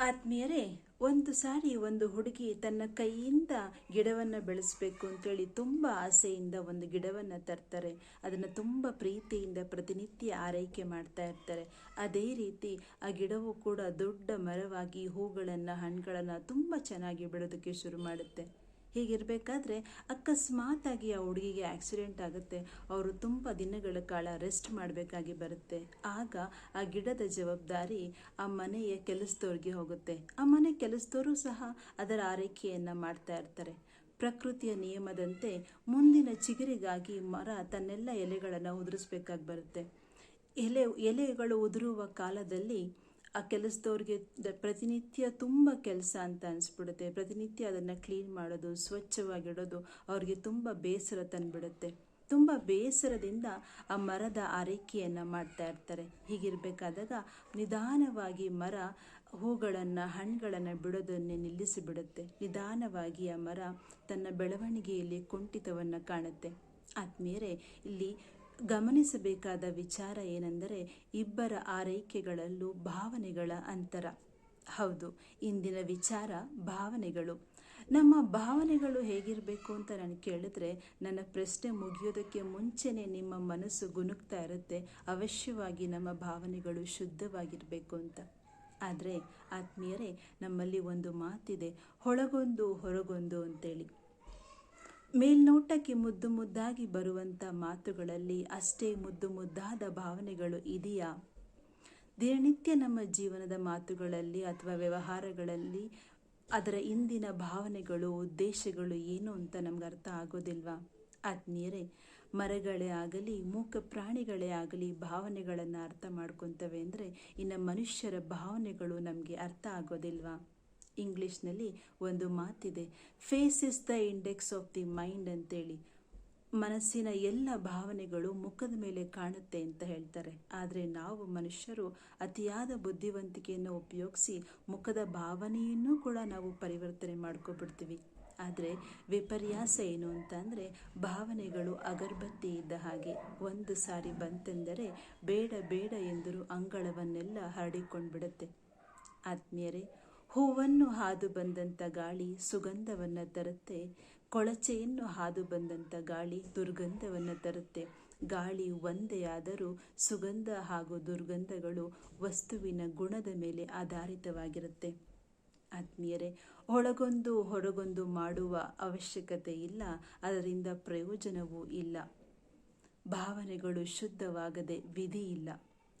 ಆತ್ಮೀಯರೇ, ಒಂದು ಸಾರಿ ಒಂದು ಹುಡುಗಿ ತನ್ನ ಕೈಯಿಂದ ಗಿಡವನ್ನು ಬೆಳೆಸಬೇಕು ಅಂತೇಳಿ ತುಂಬ ಆಸೆಯಿಂದ ಒಂದು ಗಿಡವನ್ನು ತರ್ತಾರೆ. ಅದನ್ನು ತುಂಬ ಪ್ರೀತಿಯಿಂದ ಪ್ರತಿನಿತ್ಯ ಆರೈಕೆ ಮಾಡ್ತಾ ಇರ್ತಾರೆ. ಅದೇ ರೀತಿ ಆ ಗಿಡವು ಕೂಡ ದೊಡ್ಡ ಮರವಾಗಿ ಹೂಗಳನ್ನು, ಹಣ್ಣುಗಳನ್ನು ತುಂಬ ಚೆನ್ನಾಗಿ ಬೆಳೆದಕ್ಕೆ ಶುರು ಮಾಡುತ್ತೆ. ಹೀಗಿರಬೇಕಾದ್ರೆ ಅಕಸ್ಮಾತಾಗಿ ಆ ಹುಡುಗಿಗೆ ಆಕ್ಸಿಡೆಂಟ್ ಆಗುತ್ತೆ. ಅವರು ತುಂಬ ದಿನಗಳ ಕಾಲ ರೆಸ್ಟ್ ಮಾಡಬೇಕಾಗಿ ಬರುತ್ತೆ. ಆಗ ಆ ಗಿಡದ ಜವಾಬ್ದಾರಿ ಆ ಮನೆಯ ಕೆಲಸದವ್ರಿಗೆ ಹೋಗುತ್ತೆ. ಆ ಮನೆ ಕೆಲಸದವರು ಸಹ ಅದರ ಆರೈಕೆಯನ್ನು ಮಾಡ್ತಾ ಇರ್ತಾರೆ. ಪ್ರಕೃತಿಯ ನಿಯಮದಂತೆ ಮುಂದಿನ ಚಿಗುರಿಗಾಗಿ ಮರ ತನ್ನೆಲ್ಲ ಎಲೆಗಳನ್ನು ಉದುರಿಸ್ಬೇಕಾಗಿ ಬರುತ್ತೆ. ಎಲೆ, ಎಲೆಗಳು ಉದುರುವ ಕಾಲದಲ್ಲಿ ಆ ಕೆಲಸದವ್ರಿಗೆ ಪ್ರತಿನಿತ್ಯ ತುಂಬ ಕೆಲಸ ಅಂತ ಅನಿಸ್ಬಿಡುತ್ತೆ. ಪ್ರತಿನಿತ್ಯ ಅದನ್ನು ಕ್ಲೀನ್ ಮಾಡೋದು, ಸ್ವಚ್ಛವಾಗಿಡೋದು ಅವ್ರಿಗೆ ತುಂಬ ಬೇಸರ ತಂದುಬಿಡುತ್ತೆ. ತುಂಬ ಬೇಸರದಿಂದ ಆ ಮರದ ಆರೈಕೆಯನ್ನು ಮಾಡ್ತಾ ಇರ್ತಾರೆ. ಹೀಗಿರಬೇಕಾದಾಗ ನಿಧಾನವಾಗಿ ಮರ, ಹೂಗಳನ್ನು, ಹಣ್ಣುಗಳನ್ನು ಬಿಡೋದನ್ನೇ ನಿಲ್ಲಿಸಿಬಿಡುತ್ತೆ. ನಿಧಾನವಾಗಿ ಆ ಮರ ತನ್ನ ಬೆಳವಣಿಗೆಯಲ್ಲಿ ಕುಂಠಿತವನ್ನು ಕಾಣುತ್ತೆ. ಆತ್ಮೀಯರೇ ಇಲ್ಲಿ ಗಮನಿಸಬೇಕಾದ ವಿಚಾರ ಏನೆಂದರೆ ಇಬ್ಬರ ಆರೈಕೆಗಳಲ್ಲೂ ಭಾವನೆಗಳ ಅಂತರ. ಹೌದು, ಇಂದಿನ ವಿಚಾರ ಭಾವನೆಗಳು. ನಮ್ಮ ಭಾವನೆಗಳು ಹೇಗಿರಬೇಕು ಅಂತ ನಾನು ಕೇಳಿದ್ರೆ, ನನ್ನ ಪ್ರಶ್ನೆ ಮುಗಿಯೋದಕ್ಕೆ ಮುಂಚೆನೇ ನಿಮ್ಮ ಮನಸ್ಸು ಗುನುಗ್ತಾ ಇರುತ್ತೆ, ಅವಶ್ಯವಾಗಿ ನಮ್ಮ ಭಾವನೆಗಳು ಶುದ್ಧವಾಗಿರಬೇಕು ಅಂತ. ಆದರೆ, ಆತ್ಮೀಯರೇ, ನಮ್ಮಲ್ಲಿ ಒಂದು ಮಾತಿದೆ, ಹೊಳಗೊಂದು ಹೊರಗೊಂದು ಅಂತೇಳಿ. ಮೇಲ್ನೋಟಕ್ಕೆ ಮುದ್ದು ಮುದ್ದಾಗಿ ಬರುವಂಥ ಮಾತುಗಳಲ್ಲಿ ಅಷ್ಟೇ ಮುದ್ದು ಮುದ್ದಾದ ಭಾವನೆಗಳು ಇದೆಯಾ? ದಿನನಿತ್ಯ ನಮ್ಮ ಜೀವನದ ಮಾತುಗಳಲ್ಲಿ ಅಥವಾ ವ್ಯವಹಾರಗಳಲ್ಲಿ ಅದರ ಇಂದಿನ ಭಾವನೆಗಳು, ಉದ್ದೇಶಗಳು ಏನು ಅಂತ ನಮ್ಗೆ ಅರ್ಥ ಆಗೋದಿಲ್ವಾ? ಆತ್ಮೀಯರೇ, ಮರಗಳೇ ಆಗಲಿ, ಮೂಕ ಪ್ರಾಣಿಗಳೇ ಆಗಲಿ ಭಾವನೆಗಳನ್ನು ಅರ್ಥ ಮಾಡ್ಕೊತವೆ ಅಂದರೆ ಇನ್ನು ಮನುಷ್ಯರ ಭಾವನೆಗಳು ನಮಗೆ ಅರ್ಥ ಆಗೋದಿಲ್ವಾ? ಇಂಗ್ಲಿಷ್ನಲ್ಲಿ ಒಂದು ಮಾತಿದೆ face is the index of the mind ಅಂತೇಳಿ. ಮನಸ್ಸಿನ ಎಲ್ಲ ಭಾವನೆಗಳು ಮುಖದ ಮೇಲೆ ಕಾಣುತ್ತೆ ಅಂತ ಹೇಳ್ತಾರೆ. ಆದರೆ ನಾವು ಮನುಷ್ಯರು ಅತಿಯಾದ ಬುದ್ಧಿವಂತಿಕೆಯನ್ನು ಉಪಯೋಗಿಸಿ ಮುಖದ ಭಾವನೆಯನ್ನು ಕೂಡ ನಾವು ಪರಿವರ್ತನೆ ಮಾಡ್ಕೊಬಿಡ್ತೀವಿ. ಆದರೆ ವಿಪರ್ಯಾಸ ಏನು ಅಂತಂದರೆ ಭಾವನೆಗಳು ಅಗರಬತ್ತಿ ಇದ್ದ ಹಾಗೆ. ಒಂದು ಸಾರಿ ಬಂತೆಂದರೆ ಬೇಡ ಬೇಡ ಎಂದರೂ ಅಂಗಳವನ್ನೆಲ್ಲ ಹರಡಿಕೊಂಡ್ಬಿಡುತ್ತೆ. ಆತ್ಮೀಯರೇ ಹೂವನ್ನು ಹಾದು ಬಂದಂಥ ಗಾಳಿ ಸುಗಂಧವನ್ನು ತರುತ್ತೆ, ಕೊಳಚೆಯನ್ನು ಹಾದು ಬಂದಂಥ ಗಾಳಿ ದುರ್ಗಂಧವನ್ನು ತರುತ್ತೆ. ಗಾಳಿ ಒಂದೇ ಆದರೂ ಸುಗಂಧ ಹಾಗೂ ದುರ್ಗಂಧಗಳು ವಸ್ತುವಿನ ಗುಣದ ಮೇಲೆ ಆಧಾರಿತವಾಗಿರುತ್ತೆ. ಆತ್ಮೀಯರೇ, ಒಳಗೊಂದು ಹೊರಗೊಂದು ಮಾಡುವ ಅವಶ್ಯಕತೆ ಇಲ್ಲ, ಅದರಿಂದ ಪ್ರಯೋಜನವೂ ಇಲ್ಲ. ಭಾವನೆಗಳು ಶುದ್ಧವಾಗದೆ ವಿಧಿ ಇಲ್ಲ.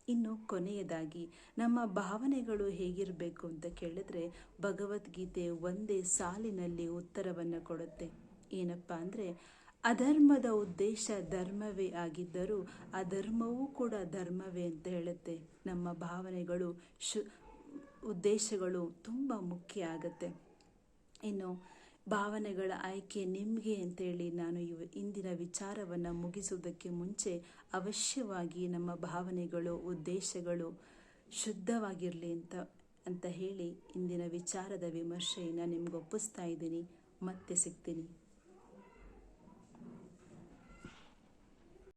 ಇನ್ನು ಕೊನೆಯದಾಗಿ, ನಮ್ಮ ಭಾವನೆಗಳು ಹೇಗಿರಬೇಕು ಅಂತ ಕೇಳಿದ್ರೆ, ಭಗವದ್ಗೀತೆ ಒಂದೇ ಸಾಲಿನಲ್ಲಿ ಉತ್ತರವನ್ನು ಕೊಡುತ್ತೆ. ಏನಪ್ಪ ಅಂದರೆ, ಅಧರ್ಮದ ಉದ್ದೇಶ ಧರ್ಮವೇ ಆಗಿದ್ದರೂ ಅಧರ್ಮವೂ ಕೂಡ ಧರ್ಮವೇ ಅಂತ ಹೇಳುತ್ತೆ. ನಮ್ಮ ಭಾವನೆಗಳು, ಶು, ಉದ್ದೇಶಗಳು ತುಂಬ ಮುಖ್ಯ ಆಗುತ್ತೆ. ಇನ್ನು ಭಾವನೆಗಳ ಆಯ್ಕೆ ನಿಮಗೆ ಅಂತೇಳಿ ನಾನು ಇವ ಇಂದಿನ ವಿಚಾರವನ್ನು ಮುಗಿಸುವುದಕ್ಕೆ ಮುಂಚೆ ಅವಶ್ಯವಾಗಿ ನಮ್ಮ ಭಾವನೆಗಳು, ಉದ್ದೇಶಗಳು ಶುದ್ಧವಾಗಿರಲಿ ಅಂತ ಅಂತ ಹೇಳಿ ಇಂದಿನ ವಿಚಾರದ ವಿಮರ್ಶೆಯನ್ನು ನಿಮ್ಗೆ ಒಪ್ಪಿಸ್ತಾ ಇದ್ದೀನಿ. ಮತ್ತೆ ಸಿಗ್ತೀನಿ.